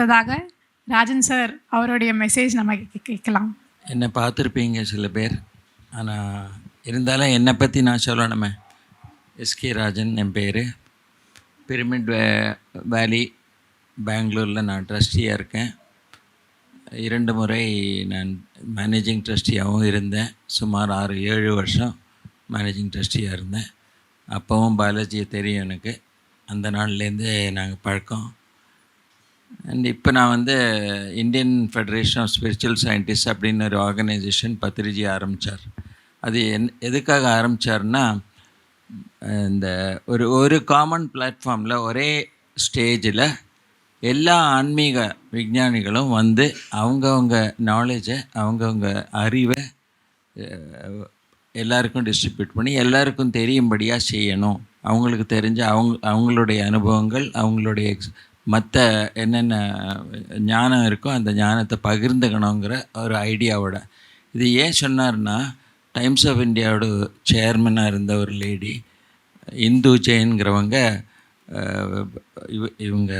அடுத்ததாக ராஜன் சார் அவருடைய மெசேஜ் நம்ம கே- கேட்கலாம். என்னை பார்த்துருப்பீங்க சில பேர். ஆனால் இருந்தாலும் என்னை பற்றி நான் சொல்லணுமே. எஸ்கே ராஜன் என் பேர். பிரமிட் வே வேலி பெங்களூரில் நான் ட்ரஸ்டியாக இருக்கேன். இரண்டு முறை நான் மேனேஜிங் ட்ரஸ்டியாகவும் இருந்தேன். சுமார் ஆறு ஏழு வருஷம் மேனேஜிங் ட்ரஸ்டியாக இருந்தேன். அப்போவும் பாலாஜியை தெரியும் எனக்கு. அந்த நாள்லேருந்து நாங்கள் பழக்கம். அண்ட் இப்போ நான் வந்து Indian Federation of Spiritual Scientist அப்படின்னு ஒரு ஆர்கனைசேஷன் பத்திரிஜி ஆரம்பித்தார் அது என் எதுக்காக ஆரம்பித்தார்னா இந்த ஒரு ஒரு காமன் பிளாட்ஃபார்மில் ஒரே ஸ்டேஜில் எல்லா ஆன்மீக விஞ்ஞானிகளும் வந்து அவங்கவுங்க நாலேஜை அவங்கவுங்க அறிவை எல்லாருக்கும் டிஸ்ட்ரிபியூட் பண்ணி எல்லாருக்கும் தெரியும்படியாக செய்யணும். அவங்களுக்கு தெரிஞ்ச அவங்க அவங்களுடைய அனுபவங்கள் அவங்களுடைய எக்ஸ் மற்ற என்னென்ன ஞானம் இருக்கோ அந்த ஞானத்தை பகிர்ந்துக்கணுங்கிற ஒரு ஐடியாவோட. இது ஏன் சொன்னார்னா டைம்ஸ் ஆஃப் இந்தியாவோட சேர்மனாக இருந்த ஒரு லேடி இந்து ஜெயின்கிறவங்க இவ- இவங்க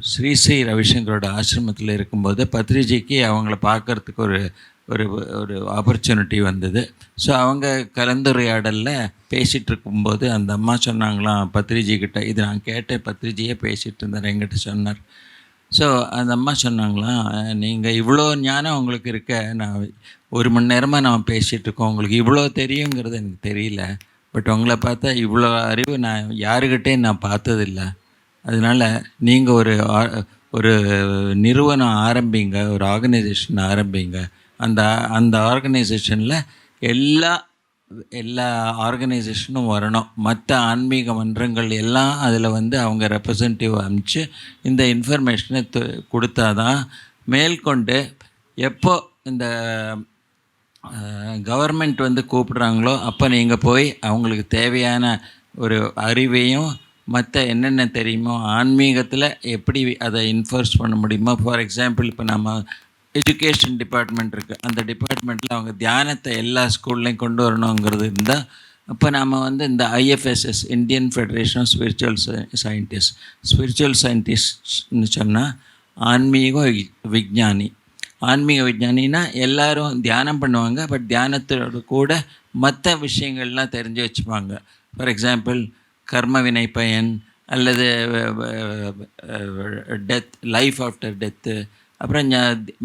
ஸ்ரீ ஸ்ரீ ரவிசங்கரோட ஆசிரமத்தில் இருக்கும்போது பத்ரிஜிக்கு அவங்கள பார்க்கறதுக்கு ஒரு ஒரு ஒரு ஆப்பர்ச்சுனிட்டி வந்தது. ஸோ அவங்க கலந்துரையாடலில் பேசிகிட்டு இருக்கும்போது அந்த அம்மா சொன்னாங்களாம் பத்ரிஜி கிட்டே இது நான் கேட்டேன் பத்ரிஜியே பேசிகிட்டு இருந்தார் என்கிட்ட சொன்னார். ஸோ அந்த அம்மா சொன்னாங்களாம் நீங்கள் இவ்வளோ ஞானம் உங்களுக்கு இருக்க நான் ஒரு மணி நேரமாக நான் பேசிகிட்டு இருக்கோம் உங்களுக்கு இவ்வளோ தெரியுங்கிறது எனக்கு தெரியல. பட் உங்களை பார்த்தா இவ்வளோ அறிவு நான் யாருக்கிட்டேயும் நான் பார்த்ததில்ல. அதனால் நீங்கள் ஒரு ஒரு நிறுவனம் ஆரம்பிங்க ஒரு ஆர்கனைசேஷன் ஆரம்பிங்க. அந்த அந்த ஆர்கனைசேஷனில் எல்லா எல்லா ஆர்கனைசேஷனும் வரணும். மற்ற ஆன்மீக மன்றங்கள் எல்லாம் அதில் வந்து அவங்க ரெப்ரசன்டேட்டிவ் அனுப்பிச்சு இந்த இன்ஃபர்மேஷனை கொடுத்தா தான் மேற்கொண்டு எப்போ இந்த கவர்மெண்ட் வந்து கூப்பிட்றாங்களோ அப்போ நீங்கள் போய் அவங்களுக்கு தேவையான ஒரு அறிவையும் மற்ற என்னென்ன தெரியுமோ ஆன்மீகத்தில் எப்படி அதை இன்ஃபோர்ஸ் பண்ண முடியுமோ ஃபார் எக்ஸாம்பிள் இப்போ நம்ம எஜுகேஷன் டிபார்ட்மெண்ட் இருக்குது அந்த டிபார்ட்மெண்ட்டில் அவங்க தியானத்தை எல்லா ஸ்கூல்லையும் கொண்டு வரணுங்கிறது இருந்தால் அப்போ நாம் வந்து இந்த IFSS Indian Federation of Spiritual Scientist spiritual சயின்டிஸ்ட்னு சொன்னால் ஆன்மீக வி- விஞ்ஞானி ஆன்மீக விஞ்ஞானினா எல்லாரும் தியானம் பண்ணுவாங்க பட் தியானத்தோட கூட மற்ற விஷயங்கள்லாம் தெரிஞ்சு வச்சுப்பாங்க. ஃபார் எக்ஸாம்பிள் கர்ம வினை பயன் அல்லது டெத் லைஃப் ஆஃப்டர் டெத்து அப்புறம்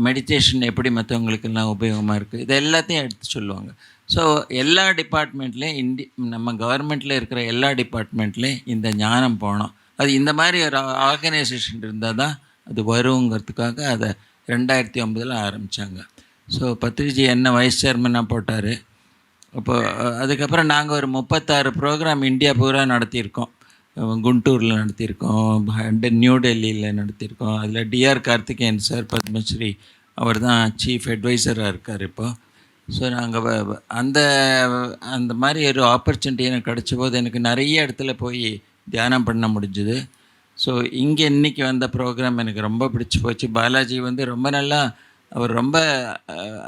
மெடிடேஷன் எப்படி மற்றவங்களுக்கெல்லாம் உபயோகமாக இருக்குது இது எல்லாத்தையும் எடுத்து சொல்லுவாங்க. ஸோ எல்லா டிபார்ட்மெண்ட்லேயும் இண்டி நம்ம கவர்மெண்ட்டில் இருக்கிற எல்லா டிபார்ட்மெண்ட்லேயும் இந்த ஞானம் போனோம் அது இந்த மாதிரி ஒரு ஆர்கனைசேஷன் இருந்தால் தான் அது வருங்கிறதுக்காக அதை ரெண்டாயிரத்தி ஒம்பதில் ஆரம்பித்தாங்க ஸோ பத்ரிஜி என்ன வைஸ் சேர்மனாக போட்டார். அப்போ அதுக்கப்புறம் நாங்கள் ஒரு முப்பத்தாறு ப்ரோக்ராம் இந்தியா பூரா நடத்தியிருக்கோம். குண்டூரில் நடத்தியிருக்கோம் நியூ டெல்லியில் நடத்தியிருக்கோம். அதில் டிஆர் கார்த்திகேயன் சார் பத்மஸ்ரீ அவர் தான் சீஃப் அட்வைசராக இருக்கார் இப்போ. ஸோ நாங்கள் அந்த அந்த மாதிரி ஒரு ஆப்பர்ச்சுனிட்டி எனக்கு கிடச்ச போது எனக்கு நிறைய இடத்துல போய் தியானம் பண்ண முடிஞ்சுது. ஸோ இங்கே இன்னைக்கு வந்த ப்ரோக்ராம் எனக்கு ரொம்ப பிடிச்சி போச்சு. பாலாஜி வந்து ரொம்ப நல்லா அவர் ரொம்ப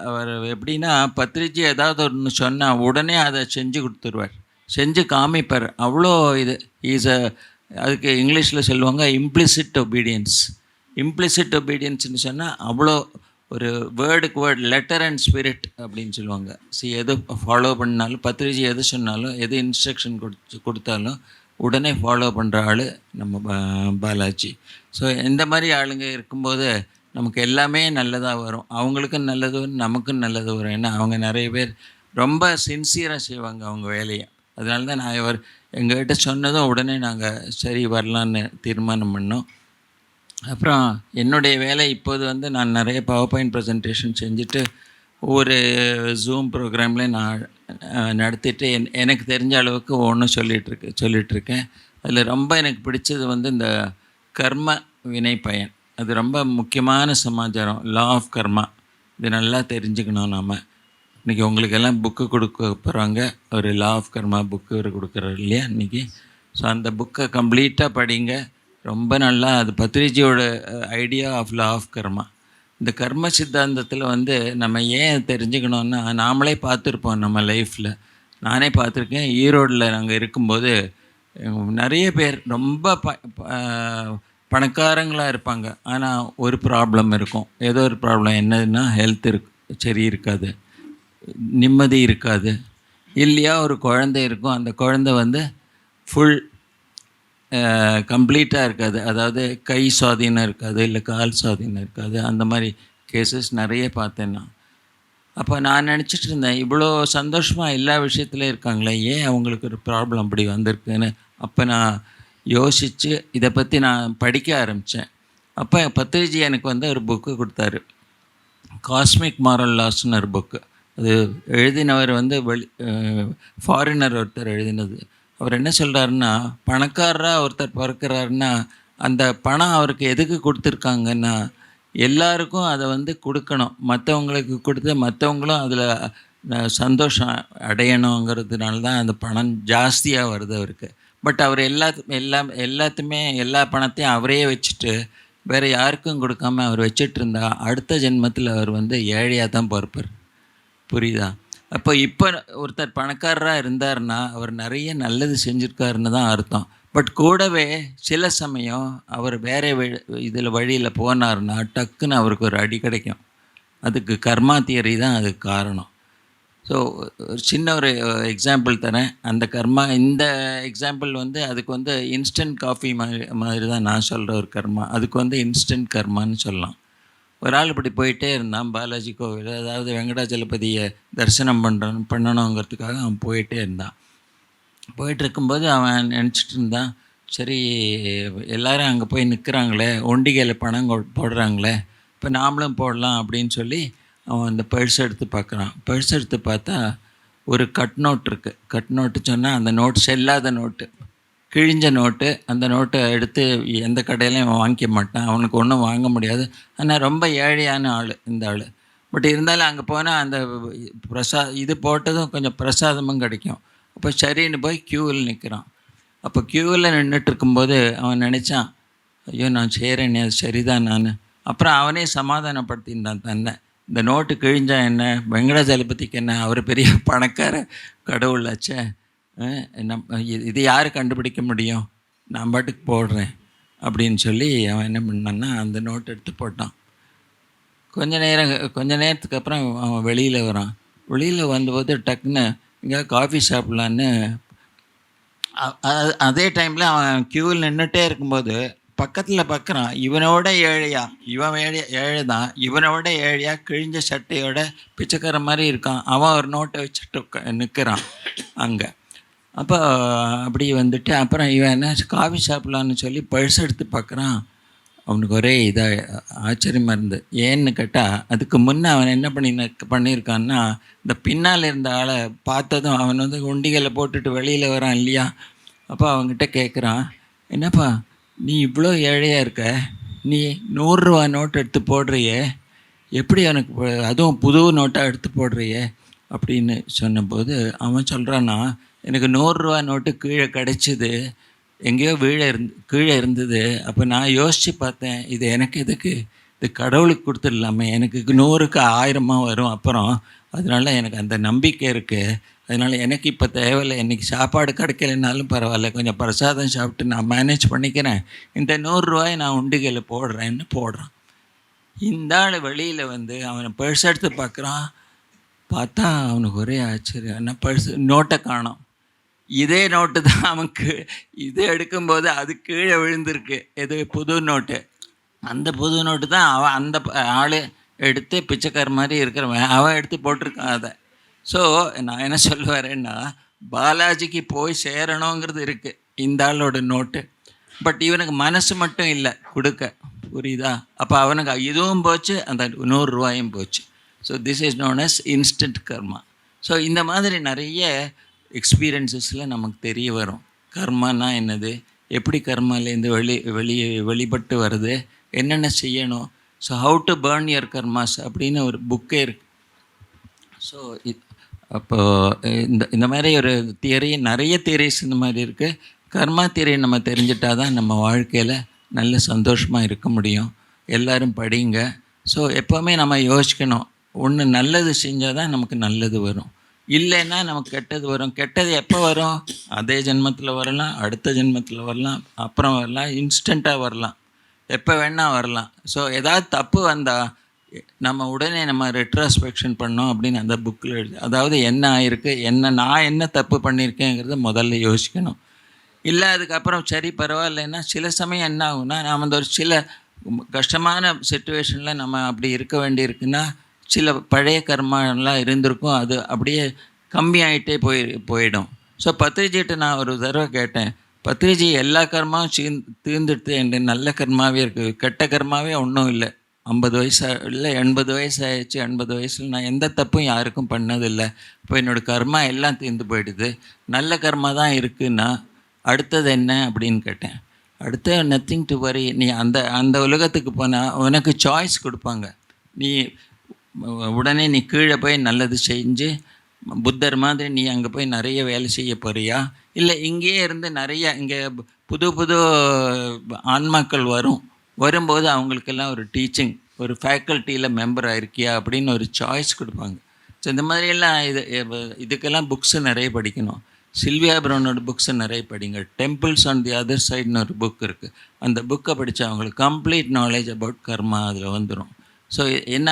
அவர் எப்படின்னா பத்திரிகை ஏதாவது ஒன்று சொன்னால் உடனே அதை செஞ்சு கொடுத்துருவார். செஞ்சு காமிப்பார். அவ்வளோ இது. இஸ் அ அதுக்கு இங்கிலீஷில் சொல்லுவாங்க இம்ப்ளிசிட் ஒபீடியன்ஸ் இம்ப்ளிசிட் ஒபீடியன்ஸ்னு சொன்னால் அவ்வளோ ஒரு வேர்டுக்கு வேர்டு லெட்டர் அண்ட் ஸ்பிரிட் அப்படின்னு சொல்லுவாங்க. சி எது ஃபாலோ பண்ணாலும் பத்திரிஜி எது சொன்னாலும் எது இன்ஸ்ட்ரக்ஷன் கொடுத்து கொடுத்தாலும் உடனே ஃபாலோ பண்ணுற ஆள் நம்ம பா- பாலாஜி. ஸோ இந்த மாதிரி ஆளுங்க இருக்கும்போது நமக்கு எல்லாமே நல்லதாக வரும். அவங்களுக்கும் நல்லது வரும் நமக்கும் நல்லது வரும். ஏன்னா அவங்க நிறைய பேர் ரொம்ப சின்சியராக செய்வாங்க அவங்க வேலையை. அதனால தான் நான் இவர் எங்கள்கிட்ட சொன்னதும் உடனே நாங்கள் சரி வரலான்னு தீர்மானம் பண்ணோம். அப்புறம் என்னுடைய வேலை இப்போது வந்து நான் நிறைய பவர் பாயிண்ட் ப்ரெசன்டேஷன் செஞ்சுட்டு ஒவ்வொரு ஜூம் ப்ரோக்ராம்லேயும் நான் நடத்திட்டு என் எனக்கு தெரிஞ்ச அளவுக்கு ஒன்றும் சொல்லிகிட்ருக்கு சொல்லிகிட்ருக்கேன் அதில் ரொம்ப எனக்கு பிடிச்சது வந்து இந்த கர்ம வினை பயன். அது ரொம்ப முக்கியமான சமாச்சாரம் லா ஆஃப் கர்மா இது நல்லா தெரிஞ்சுக்கணும் நாம். இன்றைக்கி உங்களுக்கெல்லாம் புக்கு கொடுக்க போகிறாங்க ஒரு லா ஆஃப் கர்மா புக்கு ஒரு கொடுக்குறாரு இல்லையா இன்றைக்கி ஸோ அந்த புக்கை கம்ப்ளீட்டாக படிங்க. ரொம்ப நல்லா அது பத்ரிஜியோட idea of law of karma இந்த கர்ம சித்தாந்தத்தில் வந்து நம்ம ஏன் தெரிஞ்சுக்கணுன்னா நாமளே பார்த்துருப்போம் நம்ம லைஃப்பில் நானே பார்த்துருக்கேன். ஈரோடில் நாங்கள் இருக்கும்போது நிறைய பேர் ரொம்ப ப ப- பணக்காரங்களாக இருப்பாங்க. ஆனால் ஒரு ப்ராப்ளம் இருக்கும். ஏதோ ஒரு ப்ராப்ளம் என்னதுன்னா ஹெல்த் இருக்கு சரி இருக்காது. நிம்மதி இருக்காது. இல்லையா ஒரு குழந்தை இருக்கும். அந்த குழந்தை வந்து ஃபுல் கம்ப்ளீட்டாக இருக்காது. அதாவது கை சுவாதீனம் இருக்காது இல்லை கால் சுவாதீனம் இருக்காது. அந்த மாதிரி கேசஸ் நிறைய பார்த்தேன் நான். அப்போ நான் நினச்சிட்டு இருந்தேன் இவ்வளோ சந்தோஷமாக எல்லா விஷயத்துலையும் இருக்காங்களே ஏன் அவங்களுக்கு ஒரு ப்ராப்ளம் அப்படி வந்திருக்குன்னு? அப்போ நான் யோசித்து இதை பற்றி நான் படிக்க ஆரம்பித்தேன் அப்போ பத்ரிஜி எனக்கு வந்து ஒரு புக்கு கொடுத்தாரு. காஸ்மிக் மாரல் லாஸ்னு ஒரு புக்கு அது எழுதினவர் வந்து வெளி ஃபாரினர் ஒருத்தர் எழுதினது. அவர் என்ன சொல்கிறாருன்னா பணக்காரராக ஒருத்தர் பிறக்கிறாருன்னா அந்த பணம் அவருக்கு எதுக்கு கொடுத்துருக்காங்கன்னா எல்லாருக்கும் அதை வந்து கொடுக்கணும். மற்றவங்களுக்கு கொடுத்து மற்றவங்களும் அதில் சந்தோஷம் அடையணுங்கிறதுனால தான் அந்த பணம் ஜாஸ்தியாக வருது அவருக்கு. பட் அவர் எல்லா எல்லா எல்லாத்துமே எல்லா பணத்தையும் அவரே வச்சுட்டு வேறு யாருக்கும் கொடுக்காம அவர் வச்சிட்டு இருந்தால் அடுத்த ஜென்மத்தில் அவர் வந்து ஏழையாக தான் பிறப்பார். புரியுதா? அப்போ இப்போ ஒருத்தர் பணக்காரராக இருந்தாருன்னா அவர் நிறைய நல்லது செஞ்சுருக்காருன்னு தான் அர்த்தம். பட் கூடவே சில சமயம் அவர் வேற இதில் வழியில் போனார்னா டக்குன்னு அவருக்கு ஒரு அடி கிடைக்கும். அதுக்கு கர்மா தியரி தான் அதுக்கு காரணம். ஸோ ஒரு சின்ன ஒரு எக்ஸாம்பிள் தரேன். அந்த கர்மா இந்த எக்ஸாம்பிள் வந்து அதுக்கு வந்து இன்ஸ்டன்ட் காஃபி மாதிரி மாதிரி தான் நான் சொல்கிற ஒரு கர்மா. அதுக்கு வந்து இன்ஸ்டன்ட் கர்மான்னு சொல்லலாம். ஒரு ஆள் இப்படி போயிட்டே இருந்தான் பாலாஜி கோவில். அதாவது வெங்கடாச்சலபதியை தரிசனம் பண்ணுறோம் பண்ணணுங்கிறதுக்காக அவன் போயிட்டே இருந்தான். போயிட்டு இருக்கும்போது அவன் நினச்சிட்டு இருந்தான் சரி எல்லாரும் அங்கே போய் நிற்கிறாங்களே ஒண்டிகையில் பணம் கொ- போடுறாங்களே இப்போ நாமளும் போடலாம் அப்படின்னு சொல்லி அவன் அந்த பர்ஸ் எடுத்து பார்க்குறான் பர்ஸ் எடுத்து பார்த்தா ஒரு கட் நோட் இருக்குது கட் நோட்டு சொன்னால் அந்த நோட் செல்லாத நோட்டு. கிழிஞ்ச நோட்டு அந்த நோட்டை எடுத்து எந்த கடையிலையும் அவன் வாங்கிக்க மாட்டான். அவனுக்கு ஒன்றும் வாங்க முடியாது. ஆனால் ரொம்ப ஏழையான ஆள் இந்த ஆள். பட் இருந்தாலும் அங்கே போனால் அந்த பிரசா இது போட்டதும் கொஞ்சம் பிரசாதமும் கிடைக்கும். அப்போ சரின்னு போய் க்யூவில் நிற்கிறான் அப்போ க்யூவில் நின்றுட்டு இருக்கும்போது அவன் நினச்சான் ஐயோ நான் செய்கிறேனே அது சரிதான் நான். அப்புறம் அவனே சமாதானப்படுத்தியிருந்தான் தன்னை. இந்த நோட்டு கிழிஞ்சா என்ன? வெங்கடாஜலபதிக்கு என்ன? அவர் பெரிய பணக்கார கடவுளாச்சே ஆச்சே. நம் இது- யார் கண்டுபிடிக்க முடியும்? நான் பாட்டுக்கு போடுறேன். அப்படின்னு சொல்லி அவன் என்ன பண்ணான்னா அந்த நோட் எடுத்து போட்டான். கொஞ்ச நேரம் கொஞ்ச நேரத்துக்கு அப்புறம் அவன் வெளியில் வரான். வெளியில் வந்தபோது டக்குன்னு இங்கே காஃபி சாப்பிட்லான்னு அதே டைமில் அவன் க்யூவில் நின்றுட்டே இருக்கும்போது பக்கத்தில் பார்க்குறான் இவனோட ஏழையா? இவன் ஏழை ஏழை தான் இவனோட ஏழையா கிழிஞ்ச சட்டையோட பிச்சைக்கார மாதிரி இருக்கான். அவன் ஒரு நோட்டை வச்சுட்டு நிற்கிறான் அங்கே. அப்போ அப்படி வந்துட்டு அப்புறம் இவன் என்ன காஃபி சாப்பிட்லான்னு சொல்லி பழுசு எடுத்து பார்க்குறான் அவனுக்கு ஒரே இதாக ஆச்சரியமாக இருந்து. ஏன்னு கேட்டால் அதுக்கு முன்னே அவன் என்ன பண்ணி பண்ணியிருக்கான்னா இந்த பின்னால் இருந்த ஆளை பார்த்ததும் அவன் வந்து உண்டிகளை போட்டுட்டு வெளியில் வரான் இல்லையா? அப்போ அவன்கிட்ட கேட்குறான் என்னப்பா நீ இவ்வளோ ஏழையாக இருக்க? நீ நூறுரூவா நோட் எடுத்து போடுறியே? எப்படி எனக்கு அதுவும் புது நோட்டாக எடுத்து போடுறியே? அப்படின்னு சொன்னபோது அவன் சொல்கிறான்னா எனக்கு நூறுரூவா நோட்டு கீழே கிடச்சிது எங்கேயோ வீழ இருந்து கீழே இருந்தது. அப்போ நான் யோசித்து பார்த்தேன் இது எனக்கு எதுக்கு? இது கடவுளுக்கு கொடுத்துடலாமே. எனக்கு நூறுக்கு ஆயிரமாக வரும் அப்புறம். அதனால எனக்கு அந்த நம்பிக்கை இருக்குது அதனால் எனக்கு இப்போ தேவையில்லை. இன்றைக்கி சாப்பாடு கிடைக்கலனாலும் பரவாயில்ல. கொஞ்சம் பிரசாதம் சாப்பிட்டு நான் மேனேஜ் பண்ணிக்கிறேன். இந்த நூறுரூவாயை நான் உண்டிகையில் போடுறேன்னு போடுறான். இந்த ஆள் வெளியில் வந்து அவனை பர்ஸ் எடுத்து பார்க்குறான். பார்த்தா அவனுக்கு ஒரே ஆச்சரியம். என்ன பர்ஸ் நோட்டை காணோம். இதே நோட்டு தான் அவனுக்கு இது எடுக்கும்போது அது கீழே விழுந்திருக்கு. எது புது நோட்டு. அந்த புது நோட்டு தான் அவன் அந்த ஆள் எடுத்து பிச்சைக்கார மாதிரி இருக்கிறவன் அவன் எடுத்து போட்டிருக்கான் அதை. ஸோ நான் என்ன சொல்லுவாரேன்னா பாலாஜிக்கு போய் சேரணுங்கிறது இருக்குது இந்த ஆளோட நோட்டு. பட் இவனுக்கு மனசு மட்டும் இல்லை கொடுக்க. புரியுதா? அப்போ அவனுக்கு இதுவும் போச்சு அந்த நூறுரூவாயும் போச்சு. So this is known as instant karma so இந்த மாதிரி நிறைய எக்ஸ்பீரியன்சஸில் நமக்கு தெரிய வரும். கர்மானா என்னது? எப்படி கர்மாலேருந்து வெளி வெளியே வெளிப்பட்டு வருது? என்னென்ன செய்யணும்? So how to burn your karmas அப்படின்னு ஒரு புக்கே இருக்கு. ஸோ அப்போது இந்த இந்த மாதிரி ஒரு தியரி நிறைய தியரிஸ் இந்த மாதிரி இருக்குது கர்மா தியரி நம்ம தெரிஞ்சிட்டா தான் நம்ம வாழ்க்கையில் நல்ல சந்தோஷமாக இருக்க முடியும். எல்லோரும் படிங்க. ஸோ எப்போவுமே நம்ம யோசிக்கணும். ஒன்று நல்லது செஞ்சால் தான் நமக்கு நல்லது வரும். இல்லைன்னா நமக்கு கெட்டது வரும். கெட்டது எப்போ வரும்? அதே ஜென்மத்தில் வரலாம் அடுத்த ஜென்மத்தில் வரலாம் அப்புறம் வரலாம் இன்ஸ்டண்ட்டாக வரலாம். எப்போ வேணால் வரலாம். ஸோ ஏதாவது தப்பு வந்தால் நம்ம உடனே நம்ம ரெட்ரோஸ்பெக்ஷன் பண்ணோம் அப்படின்னு அந்த புக்கில் எழுது. அதாவது என்ன ஆயிருக்கு என்ன நான் என்ன தப்பு பண்ணியிருக்கேங்கிறத முதல்ல யோசிக்கணும். இல்லை அதுக்கப்புறம் சரி பரவாயில்லைன்னா சில சமயம் என்ன ஆகும்னா நாம் அந்த ஒரு சில கஷ்டமான சுச்சுவேஷனில் நம்ம அப்படி இருக்க வேண்டியிருக்குன்னா சில பழைய கர்மாலாம் இருந்திருக்கும். அது அப்படியே கம்மியாயிட்டே போய் போயிடும். ஸோ பத்ரிஜிகிட்ட நான் ஒரு தடவை கேட்டேன். பத்ரிஜி எல்லா கர்மாவும் சீ தீர்ந்துடுத்து. என்று நல்ல கர்மாவே இருக்குது கெட்ட கர்மாவே ஒன்றும் இல்லை. ஐம்பது வயசு இல்லை எண்பது வயசு ஆயிடுச்சு எண்பது வயசில் நான் எந்த தப்பும் யாருக்கும் பண்ணதில்லை. இப்போ என்னோடய கர்மா எல்லாம் தீர்ந்து போயிடுது. நல்ல கர்மா தான் இருக்குன்னா அடுத்தது என்ன அப்படின்னு கேட்டேன். அடுத்து நத்திங் டு வரி நீ அந்த அந்த உலகத்துக்கு போனால் உனக்கு சாய்ஸ் கொடுப்பாங்க. நீ உடனே நீ கீழே போய் நல்லது செஞ்சு புத்தர் மாதிரி நீ அங்கே போய் நிறைய வேலை செய்ய போறியா? இல்லை இங்கேயே இருந்து நிறைய இங்கே புது புது ஆன்மாக்கள் வரும். வரும்போது அவங்களுக்கெல்லாம் ஒரு டீச்சிங் ஒரு ஃபேக்கல்ட்டியில் மெம்பர் ஆயிருக்கியா அப்படின்னு ஒரு சாய்ஸ் கொடுப்பாங்க. ஸோ இந்த மாதிரியெல்லாம் இது இதுக்கெல்லாம் புக்ஸு நிறைய படிக்கணும். சில்வியா ப்ரௌனோட புக்ஸை நிறைய படிங்க. டெம்பிள்ஸ் ஆன் தி அதர் சைடுன்னு ஒரு புக் இருக்குது அந்த புக்கை படித்தா அவங்களுக்கு கம்ப்ளீட் நாலேஜ் அபவுட் கர்மா அதில் வந்துடும் ஸோ என்ன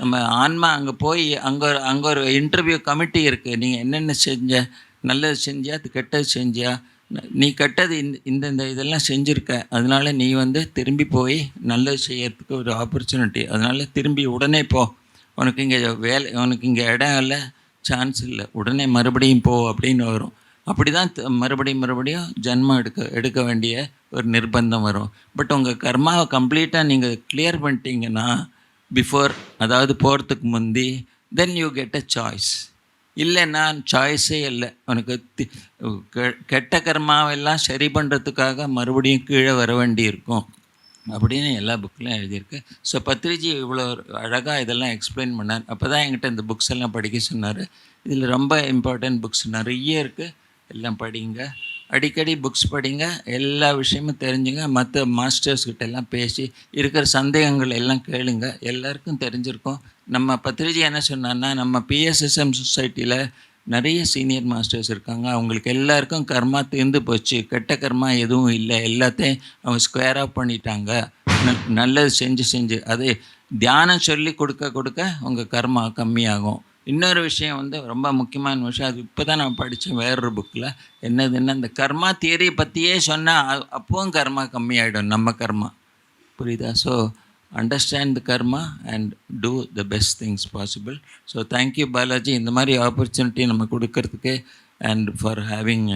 நம்ம ஆன்மா அங்கே போய் அங்கே ஒரு அங்கே ஒரு இன்டர்வியூ கமிட்டி இருக்குது நீங்கள் என்னென்ன செஞ்ச நல்லது செஞ்சியா அது கெட்டது செஞ்சியா? நீ கெட்டது இந்த இந்தந்த இதெல்லாம் செஞ்சுருக்க. அதனால நீ வந்து திரும்பி போய் நல்லது செய்யறதுக்கு ஒரு ஆப்பர்ச்சுனிட்டி அதனால் திரும்பி உடனே போ. உனக்கு இங்கே வேலை உனக்கு இங்கே இடம் இல்லை சான்ஸ் இல்லை. உடனே மறுபடியும் போ அப்படின்னு வரும். அப்படி தான் மறுபடியும் மறுபடியும் ஜென்மம் எடுக்க எடுக்க வேண்டிய ஒரு நிர்பந்தம் வரும். பட் உங்கள் கர்மாவை கம்ப்ளீட்டாக நீங்கள் கிளியர் பண்ணிட்டீங்கன்னா பிஃபோர் அதாவது போகிறதுக்கு முந்தி then you get a choice இல்லை நான் சாய்ஸே இல்லை. உனக்கு தி- கெ- கெட்ட கர்மாவெல்லாம் சரி பண்ணுறதுக்காக மறுபடியும் கீழே வர வேண்டி இருக்கும் அப்படின்னு எல்லா புக்லையும் எழுதியிருக்கு. ஸோ பத்ரிஜி இவ்வளோ அழகாக இதெல்லாம் எக்ஸ்பிளைன் பண்ணார். அப்போ தான் என்கிட்ட இந்த புக்ஸ் எல்லாம் படிக்க சொன்னார். இதில் ரொம்ப இம்பார்ட்டன்ட் புக்ஸ் நிறைய இருக்குது எல்லாம் படிங்க. அடிக்கடி புக்ஸ் படிங்க. எல்லா விஷயமும் தெரிஞ்சுங்க. மற்ற மாஸ்டர்ஸ் கிட்ட எல்லாம் பேசி இருக்கிற சந்தேகங்கள் எல்லாம் கேளுங்க. எல்லாருக்கும் தெரிஞ்சிருக்கும். நம்ம பத்திரிஜி என்ன சொன்னான்னா நம்ம பிஎஸ்எஸ்எம் சொசைட்டியில் நிறைய சீனியர் மாஸ்டர்ஸ் இருக்காங்க. அவங்களுக்கு எல்லாருக்கும் கர்மா தீர்ந்து போச்சு. கெட்ட கர்மா எதுவும் இல்லை. எல்லாத்தையும் அவங்க ஸ்கொயர் ஆஃப் பண்ணிட்டாங்க. நல்லது செஞ்சு செஞ்சு. அது தியானம் சொல்லி கொடுக்க கொடுக்க உங்கள் கர்மா கம்மியாகும். இன்னொரு விஷயம் வந்து ரொம்ப முக்கியமான விஷயம். அது இப்போ தான் நான் படித்தேன் வேறொரு புக்கில் என்னதுன்னா இந்த கர்மா தியரி பற்றியே சொன்னால் அப்போவும் கர்மா கம்மியாயிடும் நம்ம கர்மா. புரியுதா? So understand the karma and do the best things possible so thank you Balaji இந்த மாதிரி ஆப்பர்ச்சுனிட்டி நம்ம கொடுக்கறதுக்கு and for having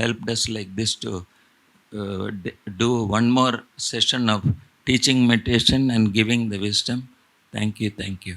helped us like this to do one more session of teaching meditation and giving the wisdom thank you thank you